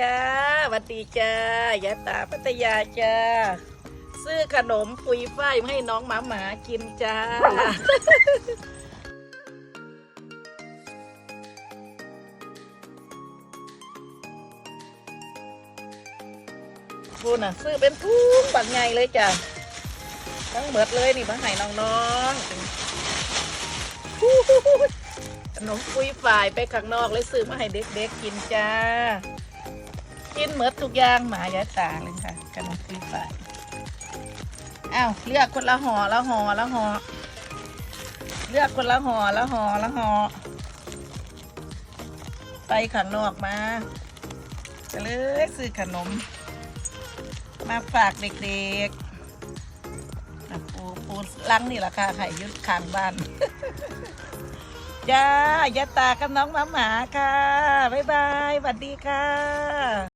จ้าหวัดดีจ้ายาตาพัทยาจ้า ซื้อขนมปุยฝ้ายให้น้องหมาหมากินจ้า พูน่ะ ซื้อเป็นทุงบักใหญ่เลยจ้ะทั้งหมดเลยนี่มาให้น้องๆขนมปุยฝ่ายไปข้างนอกเลยซื้อมาให้เด็กๆกินจ้า กินเหมือดทุกอย่างหมายาตาเลยค่ะขนมปุยฝ่ายอ้าวเลือกคนละห่อละห่อละห่อเลือกคนละห่อละห่อละห่อไปข้างนอกมาก็เลยซื้อขนม มาฝากเด็กๆปูปูลังนี่แหละค่ะไข่ยุดข้างบ้านจ้ายาตากับน้องหมาหมาค่ะ บ๊ายบายสวัสดีค่ะ